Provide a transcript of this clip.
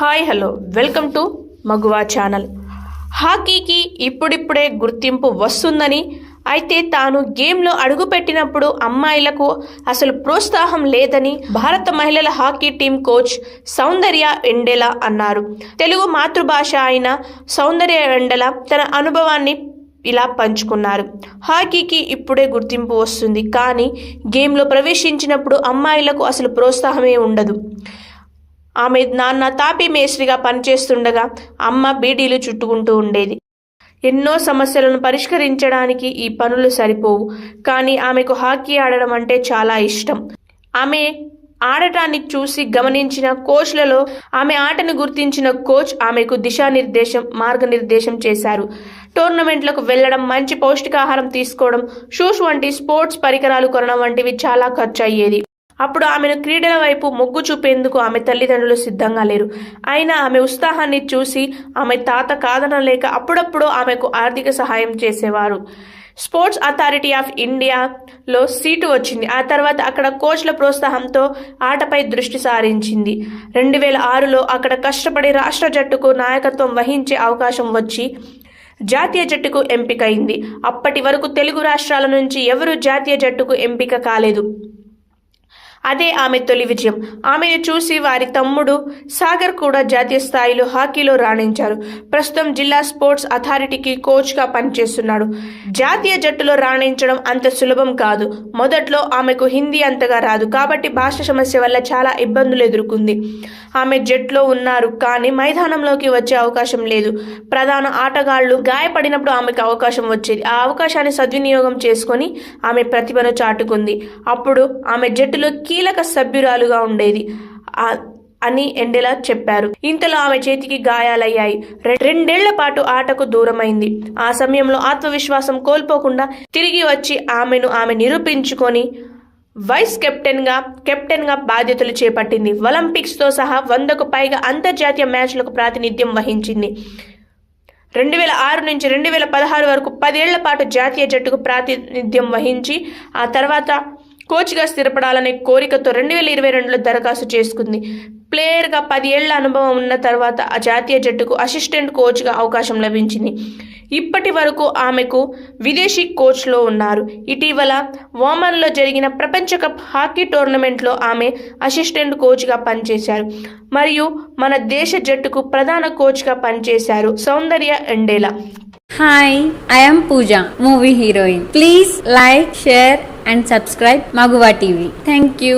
Hi hello. Welcome to Maguva channel. హాకీకి ఇప్పుడిప్పుడే గుర్తింపు వస్తుందని అయితే తాను గేమ్లో అడుగుపెట్టినప్పుడు అమ్మాయిలకు అసలు ప్రోత్సాహం లేదని భారత మహిళల hockey team coach Soundarya Endela అన్నారు. తెలుగు మాతృభాష అయిన సౌందర్య ఎండెల తన అనుభవాన్ని ఇలా పంచుకున్నారు. హాకీకి ఇప్పుడే గుర్తింపు వస్తుంది కానీ గేమ్లో ప్రవేశించినప్పుడు అమ్మాయిలకు అసలు ప్రోత్సాహమే ఉండదు. ఆమె నాన్న తాపీ మేస్త్రిగా పనిచేస్తుండగా అమ్మ బీడీలు చుట్టుకుంటూ ఉండేది. ఎన్నో సమస్యలను పరిష్కరించడానికి ఈ పనులు సరిపోవు. కానీ ఆమెకు హాకీ ఆడడం అంటే చాలా ఇష్టం. ఆమె ఆడటాన్ని చూసి గమనించిన కోచ్లలో ఆమె ఆటను గుర్తించిన కోచ్ ఆమెకు దిశానిర్దేశం మార్గనిర్దేశం చేశారు. టోర్నమెంట్లకు వెళ్ళడం మంచి పౌష్టికాహారం తీసుకోవడం షూస్ వంటి స్పోర్ట్స్ పరికరాలు కొనడం వంటివి చాలా ఖర్చు అయ్యేది అప్పుడు ఆమెను క్రీడల వైపు మొగ్గు చూపేందుకు ఆమె తల్లిదండ్రులు సిద్ధంగా లేరు. అయినా ఆమె ఉత్సాహాన్ని చూసి ఆమె తాత కాదనలేక అప్పుడప్పుడు ఆమెకు ఆర్థిక సహాయం చేసేవారు. స్పోర్ట్స్ అథారిటీ ఆఫ్ ఇండియాలో సీటు వచ్చింది. ఆ తర్వాత అక్కడ కోచ్ల ప్రోత్సాహంతో ఆటపై దృష్టి సారించింది. రెండు వేల ఆరులో అక్కడ కష్టపడి రాష్ట్ర జట్టుకు నాయకత్వం వహించే అవకాశం వచ్చి జాతీయ జట్టుకు ఎంపికైంది. అప్పటి వరకు తెలుగు రాష్ట్రాల నుంచి ఎవరు జాతీయ జట్టుకు ఎంపిక కాలేదు. అదే ఆమె తొలి విజయం. ఆమెను చూసి వారి తమ్ముడు సాగర్ కూడా జాతీయ స్థాయిలో హాకీలో రాణించారు. ప్రస్తుతం జిల్లా స్పోర్ట్స్ అథారిటీకి కోచ్గా పనిచేస్తున్నాడు. జాతీయ జట్టులో రాణించడం అంత సులభం కాదు. మొదట్లో ఆమెకు హిందీ అంతగా రాదు. కాబట్టి భాష సమస్య వల్ల చాలా ఇబ్బందులు ఎదుర్కొంది. ఆమె జట్లో ఉన్నారు కానీ మైదానంలోకి వచ్చే అవకాశం లేదు. ప్రధాన ఆటగాళ్ళు గాయపడినప్పుడు ఆమెకు అవకాశం వచ్చేది. ఆ అవకాశాన్ని సద్వినియోగం చేసుకొని ఆమె ప్రతిభను చాటుకుంది. అప్పుడు ఆమె జట్టులో కీలక సభ్యురాలుగా ఉండేది. అని ఎండెలా చెప్పారు. ఇంతలో ఆమె చేతికి గాయాలయ్యాయి. రెండేళ్ళ పాటు ఆటకు దూరమైంది. ఆ సమయంలో ఆత్మవిశ్వాసం కోల్పోకుండా తిరిగి వచ్చి ఆమెను ఆమె నిరూపించుకొని వైస్ కెప్టెన్గా కెప్టెన్గా బాధ్యతలు చేపట్టింది. ఒలింపిక్స్తో సహా వందకు పైగా అంతర్జాతీయ మ్యాచ్లకు ప్రాతినిధ్యం వహించింది. రెండు వేల ఆరు నుంచి రెండు వేల పదహారు వరకు పదేళ్ళ పాటు జాతీయ జట్టుకు ప్రాతినిధ్యం వహించి ఆ తర్వాత కోచ్గా స్థిరపడాలనే కోరికతో రెండు వేల ఇరవై రెండులో దరఖాస్తు చేసుకుంది. ప్లేయర్గా పది ఏళ్ళ అనుభవం ఉన్న తర్వాత ఆ జాతీయ జట్టుకు అసిస్టెంట్ కోచ్గా అవకాశం లభించింది. ఇప్పటి వరకు ఆమెకు విదేశీ కోచ్లో ఉన్నారు. ఇటీవల ఓమన్లో జరిగిన ప్రపంచ కప్ హాకీ టోర్నమెంట్లో ఆమె అసిస్టెంట్ కోచ్గా పనిచేశారు. మరియు మన దేశ జట్టుకు ప్రధాన కోచ్గా పనిచేశారు Soundarya Endela. Hi I'm Pooja movie heroine please like share and subscribe Maguva TV thank you